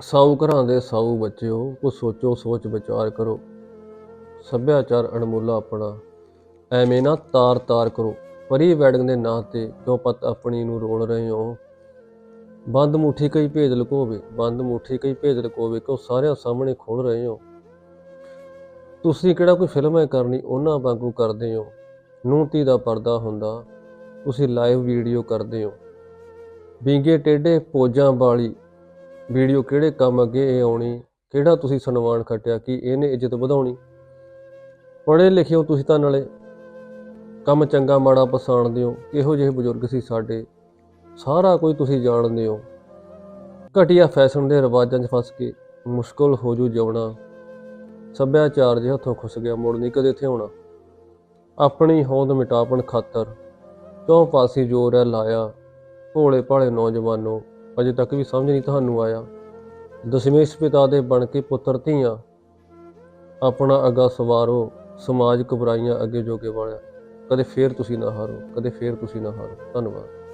ਸਾਊ ਘਰਾਂ ਦੇ ਸਾਊ ਬੱਚਿਓ ਕੋ ਸੋਚੋ, ਸੋਚ ਵਿਚਾਰ ਕਰੋ। ਸੱਭਿਆਚਾਰ ਅਣਮੁੱਲਾ ਆਪਣਾ, ਐਵੇਂ ਨਾ ਤਾਰ ਤਾਰ ਕਰੋ। ਪਰੀ ਵੈਡਿੰਗ ਦੇ ਨਾਂ ਤੇ ਕਿਉਂ ਪਤ ਆਪਣੀ ਨੂੰ ਰੋਲ ਰਹੇ ਹੋ? ਬੰਦ ਮੁੱਠੀ ਕਈ ਭੇਦ ਲੁਕੋਵੇ, ਬੰਦ ਮੁੱਠੀ ਕਈ ਭੇਦ ਲੁਕੋਵੇ, ਕਿਉਂ ਸਾਰਿਆਂ ਸਾਹਮਣੇ ਖੋਲ ਰਹੇ ਹੋ? ਤੁਸੀਂ ਕਿਹੜਾ ਕੋਈ ਫਿਲਮ ਹੈ ਕਰਨੀ, ਉਹਨਾਂ ਵਾਂਗੂ ਕਰਦੇ ਹੋ? ਨੂੰਤੀ ਦਾ ਪਰਦਾ ਹੁੰਦਾ, ਤੁਸੀਂ ਲਾਈਵ ਵੀਡੀਓ ਕਰਦੇ ਹੋ। ਵਿੰਗੇ ਟੇਢੇ ਪੋਜਾਂ ਵਾਲੀ ਵੀਡੀਓ ਕਿਹੜੇ ਕੰਮ ਅੱਗੇ ਇਹ ਆਉਣੀ, ਕਿਹੜਾ ਤੁਸੀਂ ਸਨਮਾਨ ਖੱਟਿਆ, ਕਿ ਇਹਨੇ ਇੱਜ਼ਤ ਵਧਾਉਣੀ? ਪੜ੍ਹੇ ਲਿਖੇ ਹੋ ਤੁਸੀਂ ਤਾਂ ਨਾਲੇ। ਕੰਮ ਚੰਗਾ, ਮਾੜਾ ਪਛਾਣਦੇ ਹੋ ਕਿਹੋ ਜਿਹੇ ਬਜ਼ੁਰਗ ਸੀ ਸਾਡੇ। ਸਾਰਾ ਕੁਝ ਤੁਸੀਂ ਜਾਣਦੇ ਹੋ। ਘਟੀਆ ਫੈਸ਼ਨ ਦੇ ਰਿਵਾਜਾਂ 'ਚ ਫਸ ਕੇ ਮੁਸ਼ਕਲ ਹੋ ਜੂ ਜਿਉਣਾ। ਸੱਭਿਆਚਾਰ ਜੇ ਹੱਥੋਂ ਖੁੱਸ ਗਿਆ, ਮੁੜ ਨਹੀਂ ਕਦੇ ਇੱਥੇ ਆਉਣਾ। ਆਪਣੀ ਹੋਂਦ ਮਿਟਾਪਣ ਖਾਤਰ ਕਿਉਂ ਪਾਸੇ ਜੋਰ ਹੈ ਲਾਇਆ। ਭੋਲੇ ਭਾਲੇ ਨੌਜਵਾਨੋ ਅਜੇ ਤੱਕ ਵੀ ਸਮਝ ਨਹੀਂ ਤੁਹਾਨੂੰ ਆਇਆ। ਦਸ਼ਮੇਸ਼ ਪਿਤਾ ਦੇ ਬਣ ਕੇ ਪੁੱਤਰ ਧੀਆਂ, ਆਪਣਾ ਅੱਗਾ ਸਵਾਰੋ, ਸਮਾਜ ਘਬਰਾਈਆਂ ਅੱਗੇ ਜੋਗੇ ਵਾਲਿਆ। ਕਦੇ ਫੇਰ ਤੁਸੀਂ ਨਾ ਹਾਰੋ, ਕਦੇ ਫੇਰ ਤੁਸੀਂ ਨਾ ਹਾਰੋ। ਧੰਨਵਾਦ।